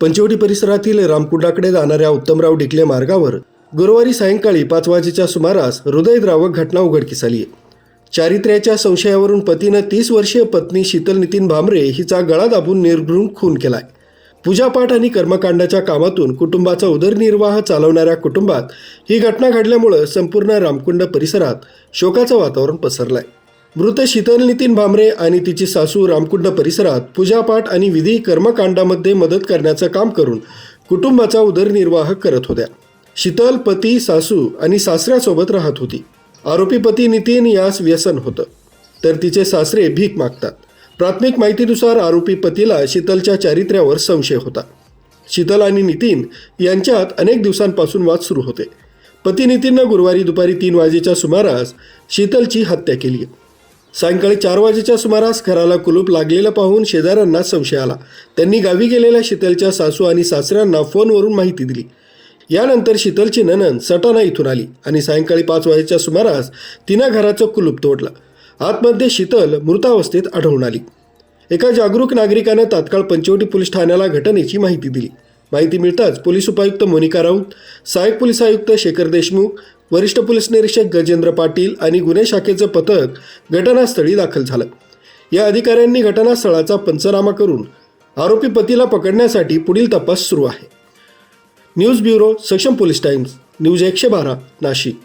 पंचवटी परिसरातील रामकुंडाकडे जाणाऱ्या उत्तमराव डिकले मार्गावर गुरुवारी सायंकाळी पाच वाजेच्या सुमारास हृदयद्रावक घटना उघडकीस आली आहे. चारित्र्याच्या संशयावरून पतीनं तीस वर्षीय पत्नी शीतल नितीन भामरे हिचा गळा दाबून निर्घृण खून केलाय. पूजापाठ आणि कर्मकांडाच्या कामातून कुटुंबाचा उदरनिर्वाह चालवणाऱ्या कुटुंबात ही घटना घडल्यामुळं संपूर्ण रामकुंड परिसरात शोकाचं वातावरण पसरलंय. मृत शीतल नितीन भामरे आणि तिची सासू रामकुंड परिसरात पूजापाठ आणि विधी कर्मकांडामध्ये मदत करण्याचं काम करून कुटुंबाचा उदरनिर्वाह करत होत्या. शीतल पती सासू आणि सासऱ्यासोबत राहत होती. आरोपी पती नितीन यास व्यसन होतं. तर तिचे सासरे भीक मागतात. प्राथमिक माहितीनुसार आरोपी पतीला शीतलच्या चारित्र्यावर संशय होता. शीतल आणि नितीन यांच्यात अनेक दिवसांपासून वाद सुरू होते. पती नितीननं गुरुवारी दुपारी तीन वाजेच्या सुमारास शीतलची हत्या केली. सायंकाळी चार वाजेच्या सुमारास घराला कुलूप लागलेलं पाहून शेजाऱ्यांना संशय आला. त्यांनी गावी गेलेल्या शीतलच्या सासू आणि सासऱ्यांना फोनवरून माहिती दिली. यानंतर शीतलची ननन सटाणा इथून आली आणि सायंकाळी पाच वाजेच्या सुमारास तिनं घराचं कुलूप तोडलं. आतमध्ये शीतल मृतावस्थेत आढळून आली. एका जागरूक नागरिकानं तात्काळ पंचवटी पोलीस ठाण्याला घटनेची माहिती दिली. माहिती मिळताच पोलीस उपायुक्त मोनिका राऊत सहाय्यक पोलीस आयुक्त शेखर देशमुख वरिष्ठ पोलीस निरीक्षक गजेंद्र पाटील आणि गुन्हे शाखेचं पथक घटनास्थळी दाखल झालं. या अधिकाऱ्यांनी घटनास्थळाचा पंचनामा करून आरोपी पतीला पकडण्यासाठी पुढील तपास सुरू आहे. News bureau Saksham police Times. News एकशे बारा नाशिक.